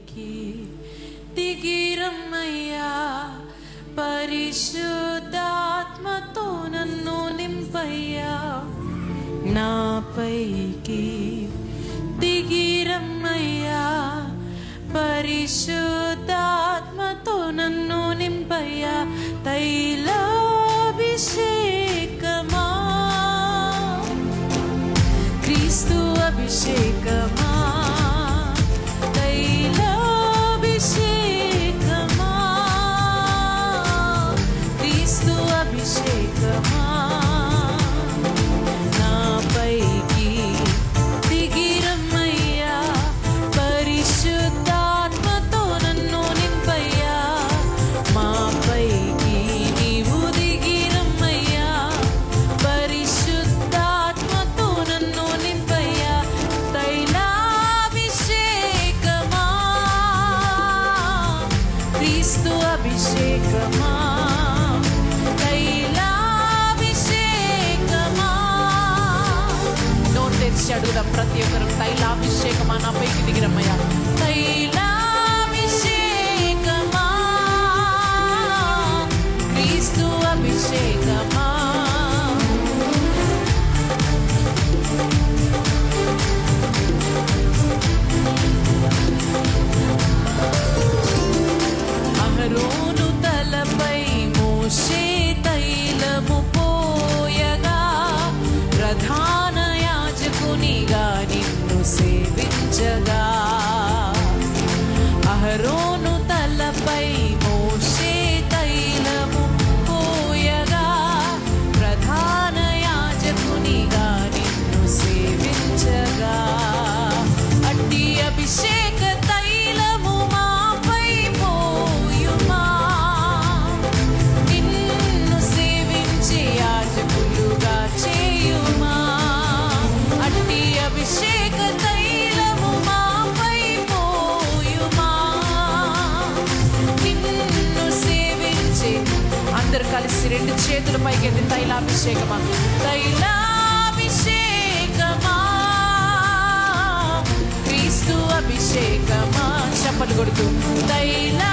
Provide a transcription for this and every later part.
పైకి దిగిరమ్మయ్యా. పరిశుద్ధాత్మతో నన్ను నింపయ్యా. నా పైకి దిగిరమ్మయ్యా. పరిశుద్ధ ప్రతి ఒక్కరు తైలాభిషేకమా? నా పైకి దిగిరమ్మయ్యా. తైల అందరు కలిసి రెండు చేతుల పైకి ఎత్తి తైలాభిషేకమా. తైలాభిషేకమా. అభిషేకమా? చెప్పలు కొడుతూ తైలా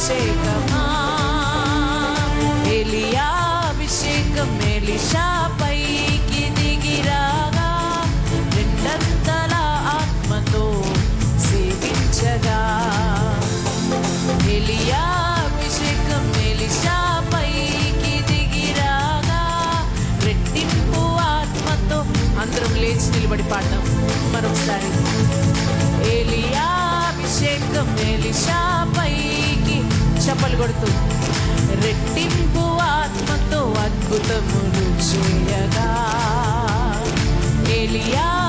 క్రీస్తు అభిషేకమా ఎలియాభిషేకం ఎలిషా పైకి దిగిరాగా రెండంతల ఆత్మతో సేవించగా. ఎలియాభిషేకం ఎలిషా పైకి దిగిరాగా రెట్టింపు ఆత్మతో అందరం లేచి నిలబడి పాడదాం మరొకసారి. ఏలియాభిషేకం ఎలిషా పైకి చప్పలు కొడుతూ. రెట్టింపు ఆత్మతో అద్భుతములు చేయగా. ఎలియా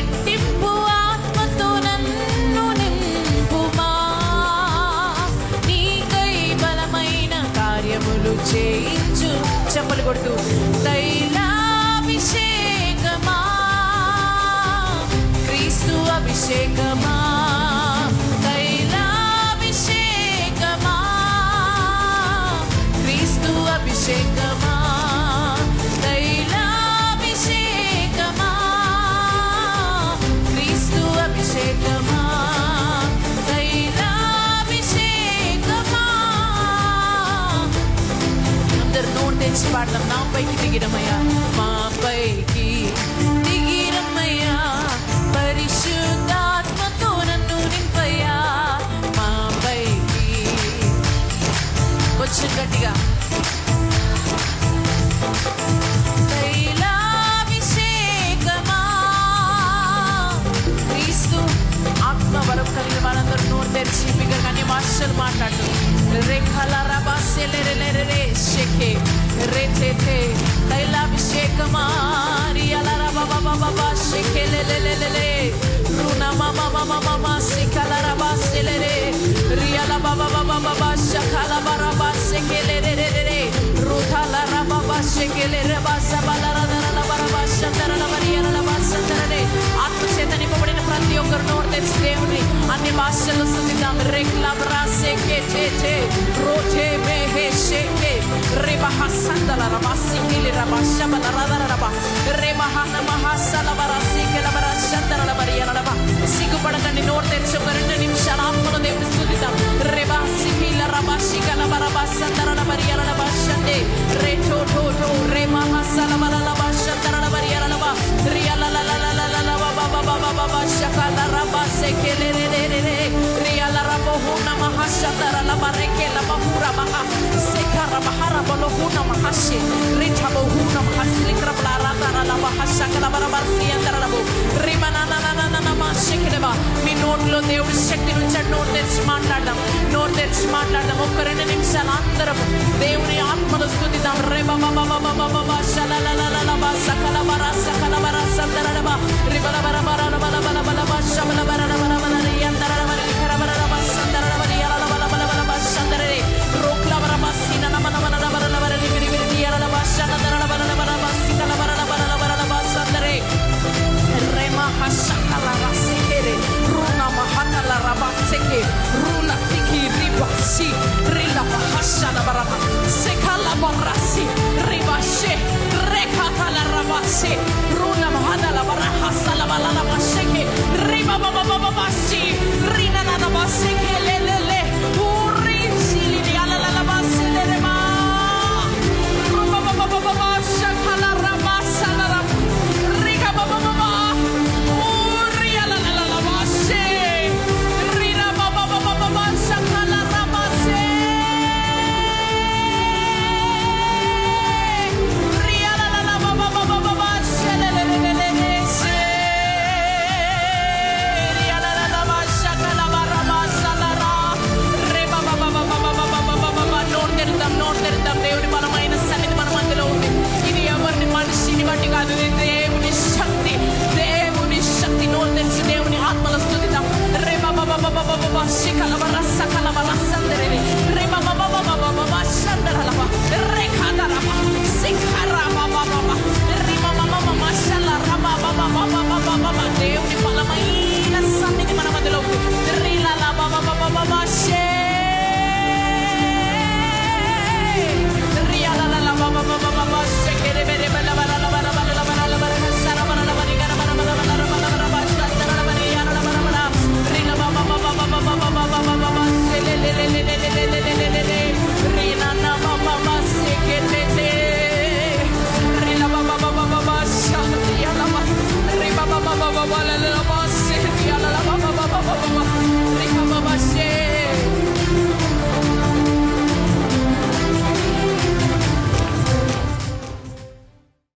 రెట్టింపు ఆత్మతో నన్ను నింపుమా? నీకై బలమైన కార్యములు చేయించు. చెప్పులు కొడుతూ తెరిచి పాడదాం నా పైకి దిగిరమయ్యా మా పైకి దిగిరమయ్యా పరిశుద్ధాత్మతో నన్ను నింపయ్యా మా పైకి వచ్చిన గట్టిగా తైలాభిషేకమా క్రీస్తు ఆత్మ వరం కలిగిన వాళ్ళందరూ నోరు తెరిచి শেখে। রেথে থে তাইলা অভিষেক মারিয়া লারা বাবা বাবা বাবা শেখে লে লে লে লে রুনা মামা মামা মামা শেখা লারা বা সেলে রে। রিয়ালা বাবা বাবা বাবা, শাখালা বারা বা শেখে লে রে রে রে রে। রুথা লারা বাবা শেখে লে রে বা সাবা লারা দারা লা বারা বা শাতারা লা মারিয়া লা বা শাতারা রে। ఆత్మ చేత నింపబడిన ప్రతి ఒక్కరు నోరు తెచ్చి దేవుని అన్ని భాషలు reclabra seke tete rote mehe seke reba hasanda la raba sike le raba shaba la rada la raba reba hana mahasa la bara sike la bara shanda la bara ya la raba siku padaka ni nor terchu karunna nimsha ramana devni sudita reba bohuna mahashi richa bohuna mahashi likra blara tara la bahasha kala bara barsi andara rabu rima na na na na na na mahashi kedeva మీ నోట్లో దేవుడి శక్తి నుంచి నోరు తెరిచి మాట్లాడదాం నోరు తెరిచి మాట్లాడదాం ఒక్క రెండు నిమిషాలు అందరం దేవుని ఆత్మను స్థుతిద్దాం రే బాబా బాబా బాబా బాబా